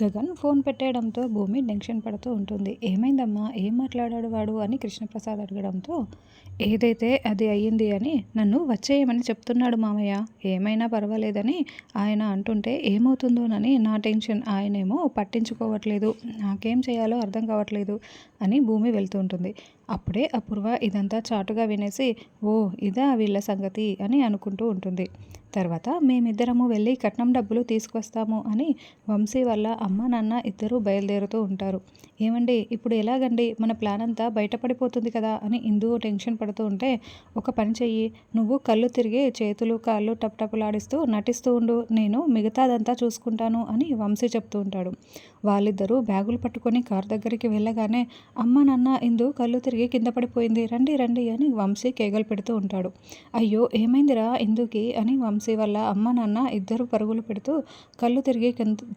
Gagan phone పెట్టేయడంతో భూమి tension పడుతూ ఉంటుంది. ఏమైందమ్మా? ఏం మాట్లాడాడు వాడు? అని కృష్ణప్రసాద్ అడగడంతో ఏదైతే అది అయ్యింది అని నన్ను వచ్చేయమని చెప్తున్నాడు మామయ్య. ఏమైనా పర్వాలేదని ఆయన అంటుంటే ఏమవుతుందోనని నా టెన్షన్. ఆయనేమో పట్టించుకోవట్లేదు. నాకేం చేయాలో అర్థం కావట్లేదు అని భూమి వెళ్తూ ఉంటుంది. అప్పుడే అపూర్వ ఇదంతా చాటుగా వినేసి ఓ ఇదా వీళ్ళ సంగతి అని అనుకుంటూ ఉంటుంది. తర్వాత మేమిద్దరము వెళ్ళి కట్నం డబ్బులు తీసుకొస్తాము అని వంశీ వల్ల అమ్మ నాన్న ఇద్దరూ బయలుదేరుతూ ఉంటారు. ఏమండి ఇప్పుడు ఎలాగండి? మన ప్లాన్ అంతా బయటపడిపోతుంది కదా అని ఇందు టెన్షన్ పడుతూ ఉంటే ఒక పని చెయ్యి. నువ్వు కళ్ళు తిరిగి చేతులు కాళ్ళు టప్ టపులాడిస్తూ నటిస్తూ ఉండు. నేను మిగతాదంతా చూసుకుంటాను అని వంశీ చెప్తూ ఉంటాడు. వాళ్ళిద్దరూ బ్యాగులు పట్టుకొని కార్ దగ్గరికి వెళ్ళగానే అమ్మ నాన్న ఇందు కళ్ళు తిరిగి కింద పడిపోయింది. రండి రండి అని వంశీ కేగలు పెడుతూ ఉంటాడు. అయ్యో ఏమైందిరా ఇందుకి? అని వంశీ వల్ల అమ్మ నాన్న ఇద్దరు పరుగులు పెడుతూ కళ్ళు తిరిగి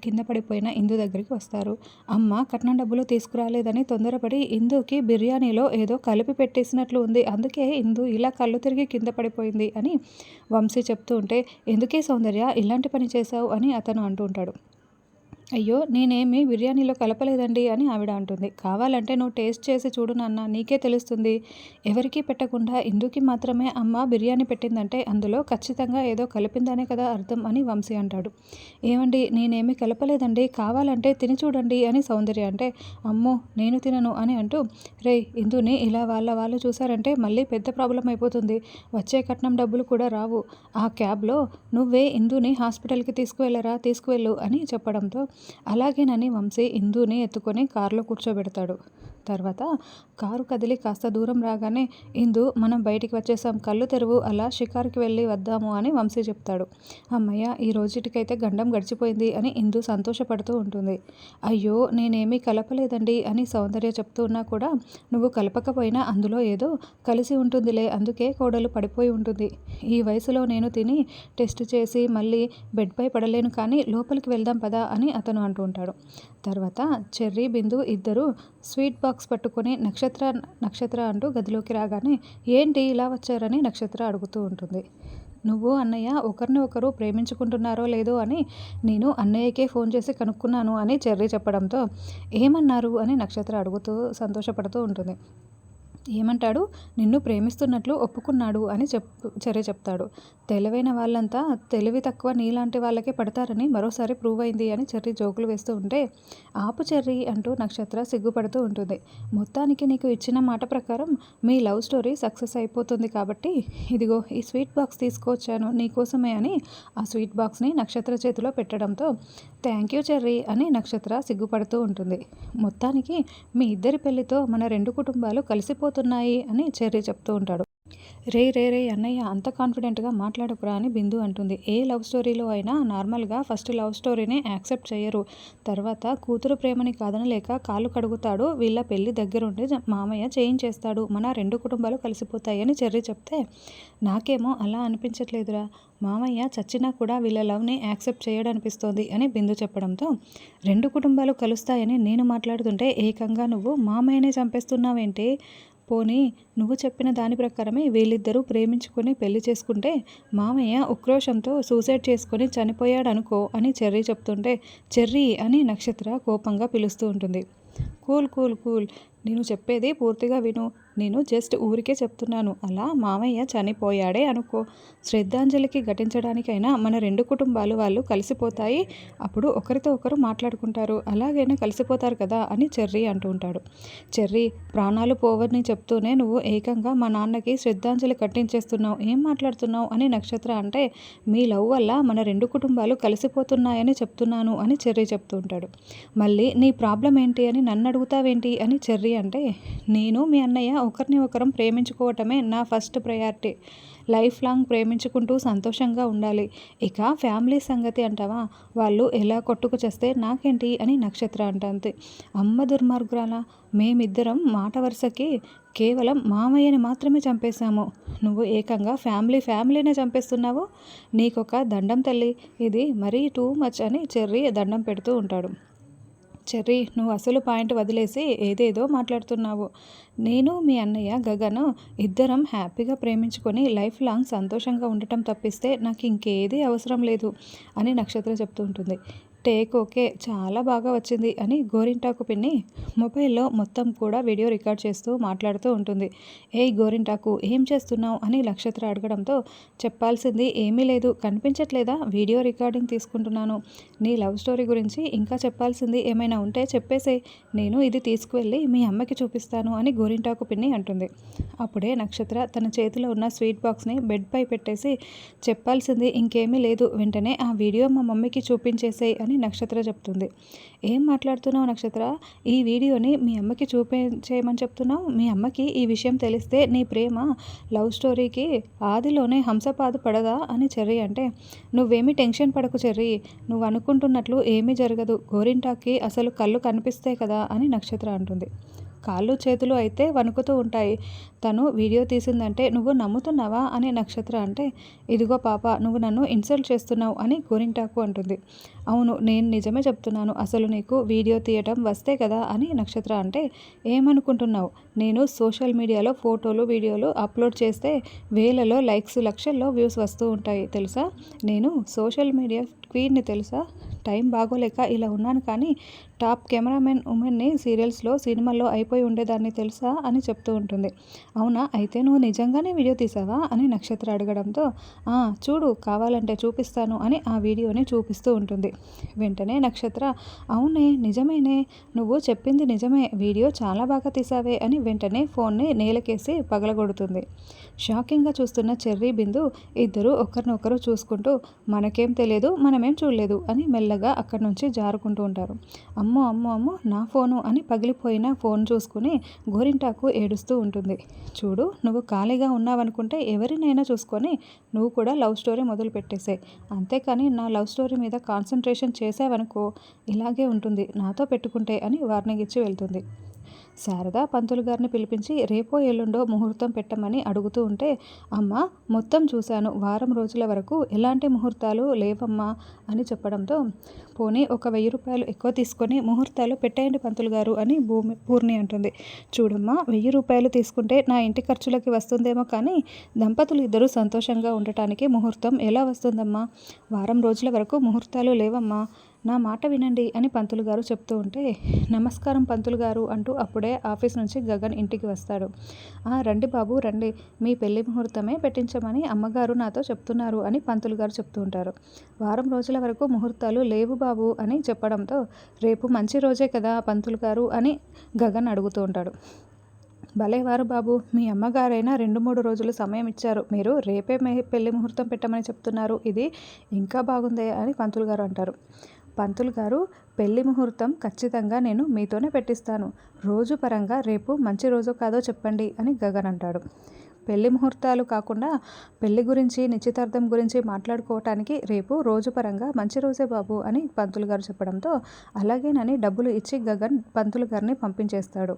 కింద పడిపోయిన ఇందు దగ్గరికి వస్తారు. అమ్మ కట్నం డబ్బులు తీసుకురాలేదని తొందరపడి ఇందుకి బిర్యానీలో ఏదో కలిపి పెట్టేసినట్లు ఉంది. అందుకే ఇందు ఇలా కళ్ళు తిరిగి కింద పడిపోయింది అని వంశీ చెప్తూ ఉంటే ఎందుకే సౌందర్య ఇలాంటి పని చేశావు? అని అతను అంటూ ఉంటాడు. అయ్యో నేనేమి బిర్యానీలో కలపలేదండి అని ఆవిడ అంటుంది. కావాలంటే నువ్వు టేస్ట్ చేసి చూడు నాన్న నీకే తెలుస్తుంది. ఎవరికీ పెట్టకుండా ఇందుకి మాత్రమే అమ్మ బిర్యానీ పెట్టిందంటే అందులో ఖచ్చితంగా ఏదో కలిపిందనే కదా అర్థం అని వంశీ అంటాడు. ఏమండి నేనేమి కలపలేదండి కావాలంటే తిని చూడండి అని సౌందర్య అంటే అమ్మో నేను తినను అని అంటూ రే ఇందుని ఇలా వాళ్ళ వాళ్ళు చూసారంటే మళ్ళీ పెద్ద ప్రాబ్లం అయిపోతుంది. వచ్చే కట్నం డబ్బులు కూడా రావు. ఆ క్యాబ్లో నువ్వే ఇందుని హాస్పిటల్కి తీసుకువెళ్ళరా తీసుకువెళ్ళు అని చెప్పడంతో అలాగేనని వంశీ ఇందుని ఎత్తుకొని కారులో కూర్చోబెడతాడు. తర్వాత కారు కదిలి కాస్త దూరం రాగానే ఇందు మనం బయటికి వచ్చేసాం కళ్ళు తెరువు. అలా షికార్కి వెళ్ళి వద్దాము అని వంశీ చెప్తాడు. అమ్మయ్య ఈ రోజుటికైతే గండం గడిచిపోయింది అని ఇందు సంతోషపడుతూ ఉంటుంది. అయ్యో నేనేమీ కలపలేదండి అని సౌందర్య చెప్తూ ఉన్నా కూడా నువ్వు కలపకపోయినా అందులో ఏదో కలిసి ఉంటుందిలే. అందుకే కోడలు పడిపోయి ఉంటుంది. ఈ వయసులో నేను తిని టెస్ట్ చేసి మళ్ళీ బెడ్పై పడలేను కానీ లోపలికి వెళ్దాం పదా అని అతను అంటూ ఉంటాడు. తర్వాత చెర్రీ బిందు ఇద్దరు స్వీట్ బాక్స్ పట్టుకొని నక్షత్ర నక్షత్ర అంటూ గదిలోకి రాగానే ఏంటి ఇలా వచ్చారని నక్షత్ర అడుగుతూ ఉంటుంది. నువ్వు అన్నయ్య ఒకరిని ఒకరు ప్రేమించుకుంటున్నారో లేదో అని నేను అన్నయ్యకే ఫోన్ చేసి కనుక్కున్నాను అని చెర్రీ చెప్పడంతో ఏమన్నారు? అని నక్షత్ర అడుగుతూ సంతోషపడుతూ ఉంటుంది. ఏమంటాడు? నిన్ను ప్రేమిస్తున్నట్లు ఒప్పుకున్నాడు అని చెప్ చర్య చెప్తాడు. తెలివైన వాళ్ళంతా తెలివి తక్కువ నీలాంటి వాళ్ళకే పడతారని మరోసారి ప్రూవ్ అయింది అని చెర్రి జోకులు వేస్తూ ఉంటే ఆపు చెర్రి అంటూ నక్షత్ర సిగ్గుపడుతూ ఉంటుంది. మొత్తానికి నీకు ఇచ్చిన మాట ప్రకారం మీ లవ్ స్టోరీ సక్సెస్ అయిపోతుంది కాబట్టి ఇదిగో ఈ స్వీట్ బాక్స్ తీసుకొచ్చాను నీకోసమే అని ఆ స్వీట్ బాక్స్ని నక్షత్ర చేతిలో పెట్టడంతో థ్యాంక్ యూ చెర్రీ అని నక్షత్ర సిగ్గుపడుతూ ఉంటుంది. మొత్తానికి మీ ఇద్దరి పెళ్ళితో మన రెండు కుటుంబాలు కలిసిపోతున్నాయి అని చెర్రీ చెప్తూ ఉంటాడు. రే రే రే అన్నయ్య అంత కాన్ఫిడెంట్గా మాట్లాడకురా అని బిందు అంటుంది. ఏ లవ్ స్టోరీలో అయినా నార్మల్గా ఫస్ట్ లవ్ స్టోరీని యాక్సెప్ట్ చేయరు. తర్వాత కూతురు ప్రేమని కాదనలేక కాళ్ళు కడుగుతాడు. వీళ్ళ పెళ్ళి దగ్గరుండి మామయ్య చేయించేస్తాడు. మన రెండు కుటుంబాలు కలిసిపోతాయని చెర్రి చెప్తే నాకేమో అలా అనిపించట్లేదురా. మామయ్య చచ్చినా కూడా వీళ్ళ లవ్ని యాక్సెప్ట్ చేయడనిపిస్తోంది అని బిందు చెప్పడంతో రెండు కుటుంబాలు కలుస్తాయని నేను మాట్లాడుతుంటే ఏకంగా నువ్వు మామయ్యనే చంపేస్తున్నావేంటి? పోనీ నువ్వు చెప్పిన దాని ప్రకారమే వీళ్ళిద్దరూ ప్రేమించుకొని పెళ్ళి చేసుకుంటే మామయ్య ఉక్రోషంతో సూసైడ్ చేసుకొని చనిపోయాడనుకో అని చెర్రీ చెప్తుంటే చెర్రీ అని నక్షత్ర కోపంగా పిలుస్తూ ఉంటుంది. Cool cool cool. నేను చెప్పేది పూర్తిగా విను. నేను జస్ట్ ఊరికే చెప్తున్నాను. అలా మామయ్య చనిపోయాడే అనుకో. శ్రద్ధాంజలికి ఘటించడానికైనా మన రెండు కుటుంబాలు వాళ్ళు కలిసిపోతాయి. అప్పుడు ఒకరితో ఒకరు మాట్లాడుకుంటారు. అలాగైనా కలిసిపోతారు కదా అని చెర్రీ అంటూ ఉంటాడు. చెర్రీ ప్రాణాలు పోవని చెప్తూనే నువ్వు ఏకంగా మా నాన్నకి శ్రద్ధాంజలి కట్టించేస్తున్నావు. ఏం మాట్లాడుతున్నావు అని నక్షత్ర అంటే మీ లవ్ వల్ల మన రెండు కుటుంబాలు కలిసిపోతున్నాయని చెప్తున్నాను అని చెర్రీ చెప్తూ ఉంటాడు. మళ్ళీ నీ ప్రాబ్లం ఏంటి అని నన్ను అడుగుతావేంటి అని చెర్రీ అంటే నేను మీ అన్నయ్య ఒకరిని ఒకరం ప్రేమించుకోవటమే నా ఫస్ట్ ప్రయారిటీ. లైఫ్ లాంగ్ ప్రేమించుకుంటూ సంతోషంగా ఉండాలి. ఇక ఫ్యామిలీ సంగతి అంటావా? వాళ్ళు ఎలా కొట్టుకు చేస్తే నాకేంటి అని నక్షత్ర అంటుంది. అమ్మ దుర్మార్గురాల? మేమిద్దరం మాట వరుసకి కేవలం మామయ్యని మాత్రమే చంపేశాము. నువ్వు ఏకంగా ఫ్యామిలీ ఫ్యామిలీనే చంపేస్తున్నావు? నీకొక దండం తల్లి. ఇది మరీ టూ మచ్ అని చెర్రీ దండం పెడుతూ ఉంటాడు. చెర్రీ నువ్వు అసలు పాయింట్ వదిలేసి ఏదేదో మాట్లాడుతున్నావు. నేను మీ అన్నయ్య గగను ఇద్దరం హ్యాపీగా ప్రేమించుకొని లైఫ్ లాంగ్ సంతోషంగా ఉండటం తప్పిస్తే నాకు ఇంకేది అవసరం లేదు అని నక్షత్ర చెప్తూ ఉంటుంది. టేక్ ఓకే చాలా బాగా వచ్చింది అని గోరింటాకు పిన్ని మొబైల్లో మొత్తం కూడా వీడియో రికార్డ్ చేస్తూ మాట్లాడుతూ ఉంటుంది. ఏయ్ గోరింటాకు ఏం చేస్తున్నావు? అని నక్షత్ర అడగడంతో చెప్పాల్సింది ఏమీ లేదు. కనిపించట్లేదా? వీడియో రికార్డింగ్ తీసుకుంటున్నాను. నీ లవ్ స్టోరీ గురించి ఇంకా చెప్పాల్సింది ఏమైనా ఉంటే చెప్పేసే నేను ఇది తీసుకువెళ్ళి మీ అమ్మకి చూపిస్తాను అని గోరింటాకు పిన్ని అంటుంది. అప్పుడే నక్షత్ర తన చేతిలో ఉన్న స్వీట్ బాక్స్ని బెడ్పై పెట్టేసి చెప్పాల్సింది ఇంకేమీ లేదు. వెంటనే ఆ వీడియో మా మమ్మీకి చూపించేసేయి అని నక్షత్ర చెప్తుంది. ఏం మాట్లాడుతున్నావు నక్షత్ర? ఈ వీడియోని మీ అమ్మకి చూపించేయమని చెప్తున్నావు. మీ అమ్మకి ఈ విషయం తెలిస్తే నీ ప్రేమ లవ్ స్టోరీకి ఆదిలోనే హంసపాదు పడదా అని చెర్రి అంటే నువ్వేమీ టెన్షన్ పడకు చెర్రీ. నువ్వు అనుకుంటున్నట్లు ఏమీ జరగదు. గోరింటాకి అసలు కళ్ళు కనిపిస్తాయి కదా అని నక్షత్ర అంటుంది. కాళ్ళు చేతులు అయితే వణుకుతూ ఉంటాయి. తను వీడియో తీసిందంటే నువ్వు నమ్ముతున్నావా? అని నక్షత్ర అంటే ఇదిగో పాప నువ్వు నన్ను ఇన్సల్ట్ చేస్తున్నావు అని గోరింటాకు అంటుంది. అవును నేను నిజమే చెప్తున్నాను. అసలు నీకు వీడియో తీయటం వస్తే కదా? అని నక్షత్ర అంటే ఏమనుకుంటున్నావు? నేను సోషల్ మీడియాలో ఫోటోలు వీడియోలు అప్లోడ్ చేస్తే వేలలో లైక్స్ లక్షల్లో వ్యూస్ వస్తూ ఉంటాయి తెలుసా? నేను సోషల్ మీడియా క్వీన్ని తెలుసా? టైం బాగోలేక ఇలా ఉన్నాను కానీ టాప్ కెమెరామెన్ ఉమెన్ని సీరియల్స్లో సినిమాల్లో అయిపోయి ఉండేదాన్ని తెలుసా? అని చెప్తూ ఉంటుంది. అవునా? అయితే నువ్వు నిజంగానే వీడియో తీసావా? అని నక్షత్ర అడగడంతో చూడు కావాలంటే చూపిస్తాను అని ఆ వీడియోని చూపిస్తూ ఉంటుంది. వెంటనే నక్షత్ర అవునే నిజమేనే నువ్వు చెప్పింది నిజమే వీడియో చాలా బాగా తీసావే అని వెంటనే ఫోన్ని నేలకేసి పగలగొడుతుంది. షాకింగ్గా చూస్తున్న చెర్రీ బిందు ఇద్దరు ఒకరినొకరు చూసుకుంటూ మనకేం తెలియదు మనమేం చూడలేదు అని మెల్లగా అక్కడి నుంచి జారుకుంటూ ఉంటారు. అమ్మో అమ్మో అమ్మో నా ఫోను అని పగిలిపోయిన ఫోన్ చూసుకుని గోరింటాకు ఏడుస్తూ ఉంటుంది. చూడు నువ్వు ఖాళీగా ఉన్నావనుకుంటే ఎవరినైనా చూసుకొని నువ్వు కూడా లవ్ స్టోరీ మొదలు పెట్టేసే అంతేకాని నా లవ్ స్టోరీ మీద కాన్సన్ట్రేషన్ చేసావనుకో ఇలాగే ఉంటుంది నాతో పెట్టుకుంటే అని వార్నింగ్ ఇచ్చి వెళ్తుంది. శారదా పంతులు గారిని పిలిపించి రేపో ఎల్లుండో ముహూర్తం పెట్టమని అడుగుతూ ఉంటే అమ్మ మొత్తం చూశాను వారం రోజుల వరకు ఎలాంటి ముహూర్తాలు లేవమ్మా అని చెప్పడంతో పోనీ ఒక వెయ్యి రూపాయలు ఎక్కువ తీసుకొని ముహూర్తాలు పెట్టేయండి పంతులు గారు అని భూమి పూర్ణి అంటుంది. చూడమ్మా వెయ్యి రూపాయలు తీసుకుంటే నా ఇంటి ఖర్చులకి వస్తుందేమో కానీ దంపతులు ఇద్దరూ సంతోషంగా ఉండటానికి ముహూర్తం ఎలా వస్తుందమ్మా? వారం రోజుల వరకు ముహూర్తాలు లేవమ్మా. నా మాట వినండి అని పంతులు గారు చెప్తూ ఉంటే నమస్కారం పంతులు గారు అంటూ అప్పుడే ఆఫీస్ నుంచి గగన్ ఇంటికి వస్తాడు. ఆ రండి బాబు రండి. మీ పెళ్ళి ముహూర్తమే పెట్టించమని అమ్మగారు నాతో చెప్తున్నారు అని పంతులు గారు చెప్తూ ఉంటారు. వారం రోజుల వరకు ముహూర్తాలు లేవు బాబు అని చెప్పడంతో రేపు మంచి రోజే కదా పంతులు గారు అని గగన్ అడుగుతూ ఉంటాడు. భలేవారు బాబు. మీ అమ్మగారైనా రెండు మూడు రోజులు సమయం ఇచ్చారు. మీరు రేపే మే పెళ్ళి ముహూర్తం పెట్టమని చెప్తున్నారు. ఇది ఇంకా బాగుందే అని పంతులు గారు అంటారు. పంతులు గారు పెళ్ళి ముహూర్తం ఖచ్చితంగా నేను మీతోనే పెట్టిస్తాను. రోజు పరంగా రేపు మంచి రోజు కాదో చెప్పండి అని గగన్ అంటాడు. పెళ్ళి ముహూర్తాలు కాకుండా పెళ్ళి గురించి నిశ్చితార్థం గురించి మాట్లాడుకోవటానికి రేపు రోజు పరంగా మంచి రోజే బాబు అని పంతులు గారు చెప్పడంతో అలాగేనని డబ్బులు ఇచ్చి గగన్ పంతులు గారిని పంపించేస్తాడు.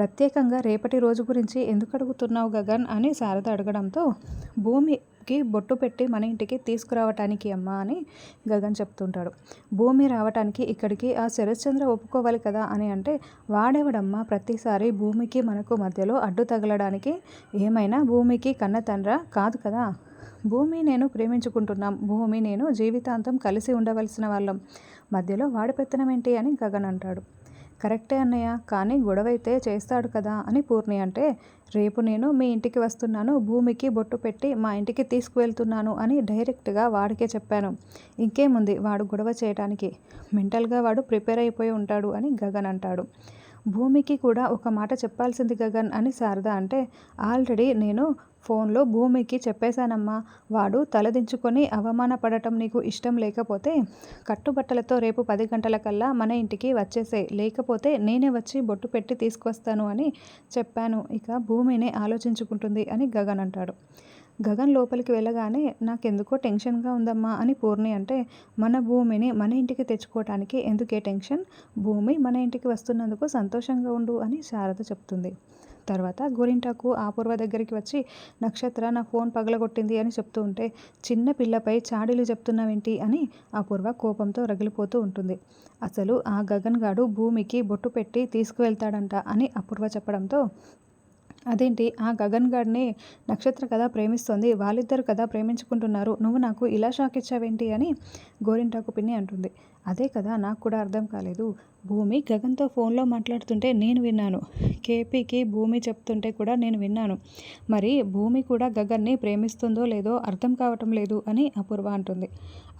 ప్రత్యేకంగా రేపటి రోజు గురించి ఎందుకు అడుగుతున్నావు గగన్ అని శారద అడగడంతో భూమికి బొట్టు పెట్టి మన ఇంటికి తీసుకురావటానికి అమ్మా అని గగన్ చెప్తుంటాడు. భూమి రావటానికి ఇక్కడికి ఆ శరశ్చంద్ర ఒప్పుకోవాలి కదా అని అంటే వాడేవడమ్మ ప్రతిసారి భూమికి మనకు మధ్యలో అడ్డు తగలడానికి? ఏమైనా భూమికి కన్న తండ్ర? కాదు కదా. భూమి నేను ప్రేమించుకుంటున్నాం. భూమి నేను జీవితాంతం కలిసి ఉండవలసిన వాళ్ళం. మధ్యలో వాడి పెత్తనం ఏంటి అని గగన్ అంటాడు. కరెక్టే అన్నయ్య కానీ గొడవైతే చేస్తాడు కదా అని పూర్ణి అంటే రేపు నేను మీ ఇంటికి వస్తున్నాను భూమికి బొట్టు పెట్టి మా ఇంటికి తీసుకువెళ్తున్నాను అని డైరెక్ట్గా వాడికే చెప్పాను. ఇంకేముంది వాడు గొడవ చేయడానికి మెంటల్గా వాడు ప్రిపేర్ అయిపోయి ఉంటాడు అని గగన్ అంటాడు. భూమికి కూడా ఒక మాట చెప్పాల్సింది గగన్ అని శారద అంటే ఆల్రెడీ నేను ఫోన్లో భూమికి చెప్పేశానమ్మా. వాడు తలదించుకొని అవమానపడటం నీకు ఇష్టం లేకపోతే కట్టుబట్టలతో రేపు పది గంటలకల్లా మన ఇంటికి వచ్చేసే లేకపోతే నేనే వచ్చి బొట్టు పెట్టి తీసుకొస్తాను అని చెప్పాను. ఇక భూమినే ఆలోచించుకుంటుంది అని గగన్ అంటాడు. గగన్ లోపలికి వెళ్ళగానే నాకెందుకో టెన్షన్గా ఉందమ్మా అని పూర్ణి అంటే మన భూమిని మన ఇంటికి తెచ్చుకోవటానికి ఎందుకే టెన్షన్? భూమి మన ఇంటికి వస్తున్నందుకు సంతోషంగా ఉండు అని శారద చెప్తుంది. తర్వాత గోరింటాకు ఆపూర్వ దగ్గరికి వచ్చి నక్షత్ర నా ఫోన్ పగలగొట్టింది అని చెప్తూ ఉంటే చిన్న పిల్లపై చాడీలు చెప్తున్నావేంటి? అని అపూర్వ కోపంతో రగిలిపోతూ ఉంటుంది. అసలు ఆ గగన్ గాడు భూమికి బొట్టు పెట్టి తీసుకువెళ్తాడంట అని అపూర్వ చెప్పడంతో అదేంటి? ఆ గగన్ గాడిని నక్షత్ర కదా ప్రేమిస్తోంది వాళ్ళిద్దరు కదా ప్రేమించుకుంటున్నారు నువ్వు నాకు ఇలా షాక్ ఇచ్చావేంటి అని గోరింటాకు పిన్ని అంటుంది. అదే కదా నాకు కూడా అర్థం కాలేదు. భూమి గగన్తో ఫోన్లో మాట్లాడుతుంటే నేను విన్నాను. కేపీకి భూమి చెప్తుంటే కూడా నేను విన్నాను. మరి భూమి కూడా గగన్ని ప్రేమిస్తుందో లేదో అర్థం కావటం లేదు అని అపూర్వ అంటుంది.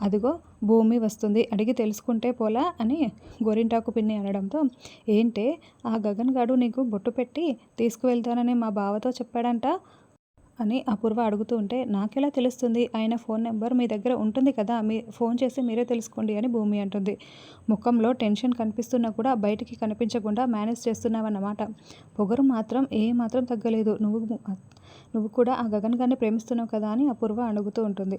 అదిగో భూమి వస్తుంది అడిగి తెలుసుకుంటే పోలా అని గోరింటాకు పిన్ని అనడంతో ఏంటే ఆ గగన్ గాడు నీకు బొట్టు పెట్టి తీసుకువెళ్తానని మా బావతో చెప్పాడంట? అని అపూర్వ అడుగుతూ ఉంటే నాకెలా తెలుస్తుంది? ఆయన ఫోన్ నెంబర్ మీ దగ్గర ఉంటుంది కదా మీ ఫోన్ చేసి మీరే తెలుసుకోండి అని భూమి అంటుంది. ముఖంలో టెన్షన్ కనిపిస్తున్నా కూడా బయటికి కనిపించకుండా మేనేజ్ చేస్తున్నావన్నమాట. పొగరు మాత్రం ఏ మాత్రం తగ్గలేదు. నువ్వు నువ్వు కూడా ఆ గగన్ గారిని ప్రేమిస్తున్నావు కదా అని అపూర్వ అడుగుతూ ఉంటుంది.